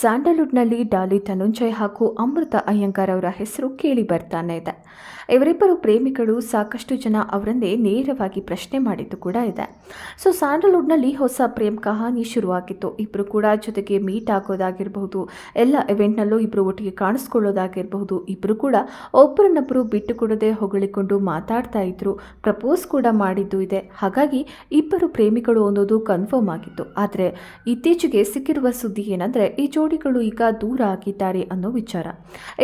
ಸ್ಯಾಂಡಲ್ವುಡ್ನಲ್ಲಿ ಡಾಲಿ ಧನುಂಜಯ್ ಹಾಗೂ ಅಮೃತ ಅಯ್ಯಂಗಾರ್ ಅವರ ಹೆಸರು ಕೇಳಿ ಬರ್ತಾನೆ ಇದೆ. ಇವರಿಬ್ಬರು ಪ್ರೇಮಿಗಳು ಸಾಕಷ್ಟು ಜನ ಅವರನ್ನೇ ನೇರವಾಗಿ ಪ್ರಶ್ನೆ ಮಾಡಿದ್ದು ಕೂಡ ಇದೆ. ಸೊ, ಸ್ಯಾಂಡಲ್ವುಡ್ನಲ್ಲಿ ಹೊಸ ಪ್ರೇಮ್ ಕಹಾನಿ ಶುರುವಾಗಿತ್ತು. ಇಬ್ಬರು ಕೂಡ ಜೊತೆಗೆ ಮೀಟ್ ಆಗೋದಾಗಿರಬಹುದು, ಎಲ್ಲ ಇವೆಂಟ್ನಲ್ಲೂ ಇಬ್ಬರು ಒಟ್ಟಿಗೆ ಕಾಣಿಸ್ಕೊಳ್ಳೋದಾಗಿರಬಹುದು. ಇಬ್ಬರು ಕೂಡ ಒಬ್ಬರನ್ನೊಬ್ಬರು ಬಿಟ್ಟು ಕೊಡದೆ ಹೊಗಳಿಕೊಂಡು ಮಾತಾಡ್ತಾ ಇದ್ರು, ಪ್ರಪೋಸ್ ಕೂಡ ಮಾಡಿದ್ದು ಇದೆ. ಹಾಗಾಗಿ ಇಬ್ಬರು ಪ್ರೇಮಿಗಳು ಅನ್ನೋದು ಕನ್ಫರ್ಮ್ ಆಗಿತ್ತು. ಆದರೆ ಇತ್ತೀಚೆಗೆ ಸಿಕ್ಕಿರುವ ಸುದ್ದಿ ಏನಂದ್ರೆ, ಈ ಜೋಡಿಗಳು ಈಗ ದೂರ ಆಗಿದ್ದಾರೆ ಅನ್ನೋ ವಿಚಾರ.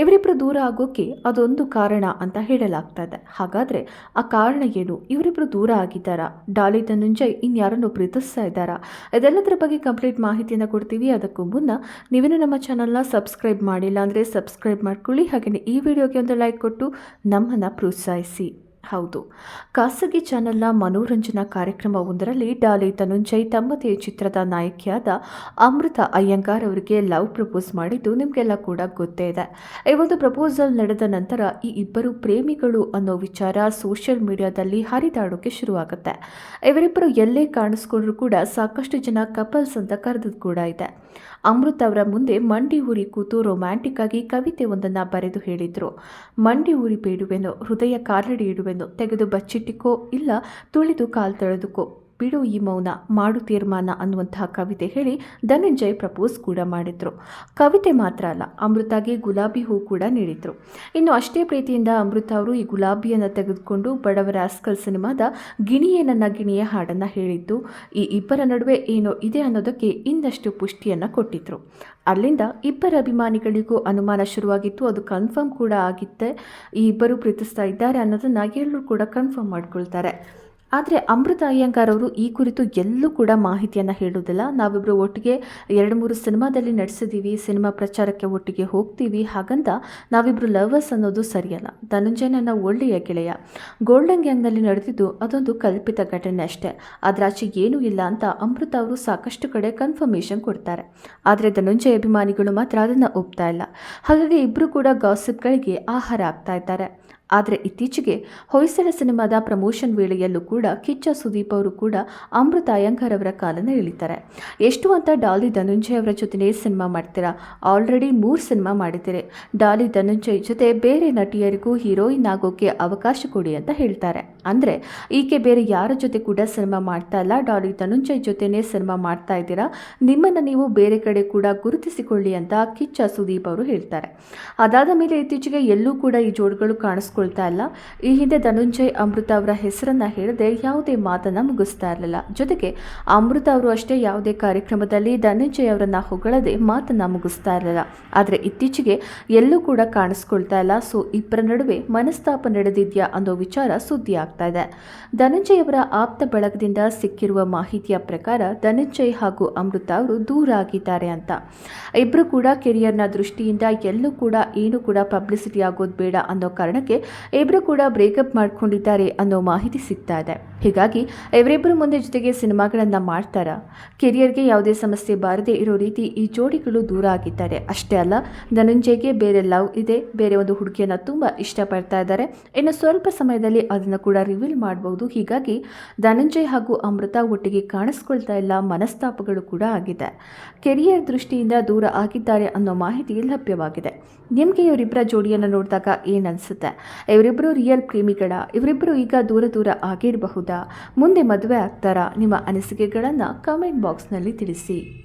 ಇವರಿಬ್ಬರು ದೂರ ಆಗೋಕೆ ಅದೊಂದು ಕಾರಣ ಅಂತ ಹೇಳಲಾಗ್ತಾ ಇದೆ ಹಾಗಾದ್ರೆ ಆ ಕಾರಣ ಏನು? ಇವರಿಬ್ಬರು ದೂರ ಆಗಿದ್ದಾರಾ? ಡಾಲಿ ಧನುಂಜಯ್ ಇನ್ಯಾರನ್ನು ಪ್ರೀತಿಸ್ತಾ ಇದ್ದಾರಾ? ಇದೆಲ್ಲದರ ಬಗ್ಗೆ ಕಂಪ್ಲೀಟ್ ಮಾಹಿತಿಯನ್ನು ಕೊಡ್ತೀವಿ. ಅದಕ್ಕೂ ಮುನ್ನ ನೀವೇನು ನಮ್ಮ ಚಾನಲ್ನ ಸಬ್ಸ್ಕ್ರೈಬ್ ಮಾಡಿಲ್ಲ ಅಂದರೆ ಸಬ್ಸ್ಕ್ರೈಬ್ ಮಾಡ್ಕೊಳ್ಳಿ. ಹಾಗೆಯೇ ಈ ವಿಡಿಯೋಗೆ ಒಂದು ಲೈಕ್ ಕೊಟ್ಟು ನಮ್ಮನ್ನು ಪ್ರೋತ್ಸಾಹಿಸಿ. ಹೌದು. ಖಾಸಗಿ ಚಾನೆಲ್ನ ಮನೋರಂಜನಾ ಕಾರ್ಯಕ್ರಮವೊಂದರಲ್ಲಿ ಡಾಲಿ ಧನುಂಜಯ್ ತಮ್ಮದೇ ಚಿತ್ರದ ನಾಯಕಿಯಾದ ಅಮೃತ ಅಯ್ಯಂಗಾರ್ ಅವರಿಗೆ ಲವ್ ಪ್ರಪೋಸ್ ಮಾಡಿದ್ದು ನಿಮಗೆಲ್ಲ ಕೂಡ ಗೊತ್ತೇ ಇದೆ. ಈ ಒಂದು ಪ್ರಪೋಸಲ್ ನಡೆದ ನಂತರ ಈ ಇಬ್ಬರು ಪ್ರೇಮಿಗಳು ಅನ್ನೋ ವಿಚಾರ ಸೋಷಿಯಲ್ ಮೀಡಿಯಾದಲ್ಲಿ ಹರಿದಾಡೋಕೆ ಶುರುವಾಗುತ್ತೆ. ಇವರಿಬ್ಬರು ಎಲ್ಲೇ ಕಾಣಿಸ್ಕೊಂಡ್ರೂ ಕೂಡ ಸಾಕಷ್ಟು ಜನ ಕಪಲ್ಸ್ ಅಂತ ಕರೆದು ಕೂಡ ಇದೆ. ಅಮೃತ್ ಅವರ ಮುಂದೆ ಮಂಡಿ ಊರಿ ಕೂತು ರೊಮ್ಯಾಂಟಿಕ್ ಆಗಿ ಕವಿತೆ ಒಂದನ್ನು ಬರೆದು ಹೇಳಿದರು. ಮಂಡಿ ಊರಿ ಬೇಡುವೆನು, ಹೃದಯ ಕಾಲಡಿ ಇಡುವೆನು, ತೆಗೆದು ಬಚ್ಚಿಟ್ಟಿಕೋ, ಇಲ್ಲ ತುಳಿದು ಕಾಲು ತೊಳೆದುಕೋ ಬಿಡು ಈ ಮೌನ ಮಾಡು ತೀರ್ಮಾನ ಅನ್ನುವಂತಹ ಕವಿತೆ ಹೇಳಿ ಧನಂಜಯ್ ಪ್ರಪೋಸ್ ಕೂಡ ಮಾಡಿದ್ರು. ಕವಿತೆ ಮಾತ್ರ ಅಲ್ಲ, ಅಮೃತಾಗೆ ಗುಲಾಬಿ ಹೂ ಕೂಡ ನೀಡಿದ್ರು. ಇನ್ನು ಅಷ್ಟೇ ಪ್ರೀತಿಯಿಂದ ಅಮೃತ ಅವರು ಈ ಗುಲಾಬಿಯನ್ನು ತೆಗೆದುಕೊಂಡು ಬಡವರ ಆಸ್ಕಲ್ ಸಿನಿಮಾದ ಗಿಣಿಯೇ ನನ್ನ ಗಿಣಿಯ ಹಾಡನ್ನು ಹೇಳಿದ್ದು, ಈ ಇಬ್ಬರ ನಡುವೆ ಏನೋ ಇದೆ ಅನ್ನೋದಕ್ಕೆ ಇನ್ನಷ್ಟು ಪುಷ್ಟಿಯನ್ನು ಕೊಟ್ಟಿದ್ರು. ಅಲ್ಲಿಂದ ಇಬ್ಬರ ಅಭಿಮಾನಿಗಳಿಗೂ ಅನುಮಾನ ಶುರುವಾಗಿತ್ತು, ಅದು ಕನ್ಫರ್ಮ್ ಕೂಡ ಆಗಿತ್ತೆ. ಈ ಇಬ್ಬರು ಪ್ರೀತಿಸ್ತಾ ಇದ್ದಾರೆ ಅನ್ನೋದನ್ನು ಎಲ್ಲರೂ ಕೂಡ ಕನ್ಫರ್ಮ್ ಮಾಡ್ಕೊಳ್ತಾರೆ. ಆದರೆ ಅಮೃತ ಅಯ್ಯಂಗಾರ್ ಅವರು ಈ ಕುರಿತು ಎಲ್ಲೂ ಕೂಡ ಮಾಹಿತಿಯನ್ನು ಹೇಳುವುದಿಲ್ಲ. ನಾವಿಬ್ಬರು ಒಟ್ಟಿಗೆ ಎರಡು ಮೂರು ಸಿನಿಮಾದಲ್ಲಿ ನಡೆಸಿದ್ದೀವಿ ಸಿನಿಮಾ ಪ್ರಚಾರಕ್ಕೆ ಒಟ್ಟಿಗೆ ಹೋಗ್ತೀವಿ. ಹಾಗಂತ ನಾವಿಬ್ಬರು ಲವರ್ಸ್ ಅನ್ನೋದು ಸರಿಯಲ್ಲ. ಧನಂಜಯ ನನ್ನ ಒಳ್ಳೆಯ ಗೆಳೆಯ. ಗೋಲ್ಡನ್ ಗ್ಯಾಂಗ್ನಲ್ಲಿ ನಡೆದಿದ್ದು ಅದೊಂದು ಕಲ್ಪಿತ ಘಟನೆ ಅಷ್ಟೇ. ಅದರಾಚೆ ಏನೂ ಇಲ್ಲ ಅಂತ ಅಮೃತ ಅವರು ಸಾಕಷ್ಟು ಕಡೆ ಕನ್ಫರ್ಮೇಷನ್ ಕೊಡ್ತಾರೆ. ಆದರೆ ಧನಂಜಯ ಅಭಿಮಾನಿಗಳು ಮಾತ್ರ ಅದನ್ನು ಒಪ್ತಾ ಇಲ್ಲ. ಹಾಗಾಗಿ ಇಬ್ಬರು ಕೂಡ ಗಾಸಿಪ್ಗಳಿಗೆ ಆಹಾರ ಆಗ್ತಾ ಇದ್ದಾರೆ. ಆದರೆ ಇತ್ತೀಚೆಗೆ ಹೊಯ್ಸಳ ಸಿನಿಮಾದ ಪ್ರಮೋಷನ್ ವೇಳೆಯಲ್ಲೂ ಕೂಡ ಕಿಚ್ಚ ಸುದೀಪ್ ಅವರು ಕೂಡ ಅಮೃತ ಅಯ್ಯಂಗಾರ್ ಅವರ ಕಾಲನ್ನು ಎಳಿತಾರೆ ಎಷ್ಟು ಅಂತ ಡಾಲಿ ಧನುಂಜಯ್ ಅವರ ಜೊತೆನೇ ಸಿನಿಮಾ ಮಾಡ್ತೀರಾ? ಆಲ್ರೆಡಿ ಮೂರು ಸಿನಿಮಾ ಮಾಡಿದ್ದೀರಿ. ಡಾಲಿ ಧನುಂಜಯ್ ಜೊತೆ ಬೇರೆ ನಟಿಯರಿಗೂ ಹೀರೋಯಿನ್ ಆಗೋಕ್ಕೆ ಅವಕಾಶ ಕೊಡಿ ಅಂತ ಹೇಳ್ತಾರೆ. ಅಂದರೆ ಈಕೆ ಬೇರೆ ಯಾರ ಜೊತೆ ಕೂಡ ಸಿನಿಮಾ ಮಾಡ್ತಾ ಇಲ್ಲ. ಡಾಲಿ ಧನುಂಜಯ್ ಜೊತೆನೇ ಸಿನಿಮಾ ಮಾಡ್ತಾ ಇದ್ದೀರಾ? ನಿಮ್ಮನ್ನು ನೀವು ಬೇರೆ ಕಡೆ ಕೂಡ ಗುರುತಿಸಿಕೊಳ್ಳಿ ಅಂತ ಕಿಚ್ಚ ಸುದೀಪ್ ಅವರು ಹೇಳ್ತಾರೆ. ಅದಾದ ಮೇಲೆ ಇತ್ತೀಚೆಗೆ ಎಲ್ಲೂ ಕೂಡ ಈ ಜೋಡಿಗಳು ಕಾಣಿಸ್ಕೊಳ್ತಾ ಇಲ್ಲ. ಈ ಹಿಂದೆ ಧನುಂಜಯ್, ಅಮೃತ ಅವರ ಹೆಸರನ್ನ ಹೇಳದೆ ಯಾವುದೇ ಮಾತನ್ನ ಮುಗಿಸ್ತಾ ಇರಲಿಲ್ಲ. ಜೊತೆಗೆ ಅಮೃತ ಅವರು ಅಷ್ಟೇ ಯಾವುದೇ ಕಾರ್ಯಕ್ರಮದಲ್ಲಿ ಧನುಂಜಯ್ ಅವರನ್ನ ಹೊಗಳದೆ ಮಾತನ್ನ ಮುಗಿಸ್ತಾ ಇರಲಿಲ್ಲ. ಆದರೆ ಇತ್ತೀಚೆಗೆ ಎಲ್ಲೂ ಕೂಡ ಕಾಣಿಸ್ಕೊಳ್ತಾ ಇಲ್ಲ. ಸೊ, ಇಬ್ಬರ ನಡುವೆ ಮನಸ್ತಾಪ ನಡೆದಿದ್ಯಾ ಅನ್ನೋ ವಿಚಾರ ಸುದ್ದಿ ಆಗ್ತಾ ಇದೆ. ಧನಂಜಯ್ ಅವರ ಆಪ್ತ ಬಳಗದಿಂದ ಸಿಕ್ಕಿರುವ ಮಾಹಿತಿಯ ಪ್ರಕಾರ ಧನಂಜಯ್ ಹಾಗೂ ಅಮೃತ ಅವರು ದೂರ ಆಗಿದ್ದಾರೆ ಅಂತ. ಇಬ್ಬರು ಕೂಡ ಕೆರಿಯರ್ನ ದೃಷ್ಟಿಯಿಂದ ಎಲ್ಲೂ ಕೂಡ ಏನು ಕೂಡ ಪಬ್ಲಿಸಿಟಿ ಆಗೋದು ಬೇಡ ಅನ್ನೋ ಕಾರಣಕ್ಕೆ ಇಬ್ಬರು ಕೂಡ ಬ್ರೇಕಪ್ ಮಾಡ್ಕೊಂಡಿದ್ದಾರೆ ಅನ್ನೋ ಮಾಹಿತಿ ಸಿಗ್ತಾ ಇದೆ. ಹೀಗಾಗಿ ಇವರಿಬ್ಬರು ಮುಂದೆ ಜೊತೆಗೆ ಸಿನಿಮಾಗಳನ್ನು ಮಾಡ್ತಾರ? ಕೆರಿಯರ್ಗೆ ಯಾವುದೇ ಸಮಸ್ಯೆ ಬಾರದೇ ಇರೋ ರೀತಿ ಈ ಜೋಡಿಗಳು ದೂರ ಆಗಿದ್ದಾರೆ. ಅಷ್ಟೇ ಅಲ್ಲ, ಧನಂಜಯ್ಗೆ ಬೇರೆ ಲವ್ ಇದೆ, ಬೇರೆ ಒಂದು ಹುಡುಗಿಯನ್ನು ತುಂಬ ಇಷ್ಟಪಡ್ತಾ ಇದ್ದಾರೆ. ಇನ್ನು ಸ್ವಲ್ಪ ಸಮಯದಲ್ಲಿ ಅದನ್ನು ಕೂಡ ರಿವೀಲ್ ಮಾಡಬಹುದು ಹೀಗಾಗಿ ಧನಂಜಯ್ ಹಾಗೂ ಅಮೃತ ಒಟ್ಟಿಗೆ ಕಾಣಿಸ್ಕೊಳ್ತಾ ಇಲ್ಲ ಮನಸ್ತಾಪಗಳು ಕೂಡ ಆಗಿದೆ. ಕೆರಿಯರ್ ದೃಷ್ಟಿಯಿಂದ ದೂರ ಆಗಿದ್ದಾರೆ ಅನ್ನೋ ಮಾಹಿತಿ ಲಭ್ಯವಾಗಿದೆ. ನಿಮಗೆ ಇವರಿಬ್ಬರ ಜೋಡಿಯನ್ನು ನೋಡಿದಾಗ ಏನನ್ಸುತ್ತೆ ಇವರಿಬ್ಬರು ರಿಯಲ್ ಪ್ರೇಮಿಗಳ ಇವರಿಬ್ಬರು ಈಗ ದೂರ ದೂರ ಆಗಿರಬಹುದಾ? ಮುಂದೆ ಮದುವೆ ಆಗ್ತಾರಾ? ನಿಮ್ಮ ಅನಿಸಿಕೆಗಳನ್ನು ಕಮೆಂಟ್ ಬಾಕ್ಸ್ನಲ್ಲಿ ತಿಳಿಸಿ.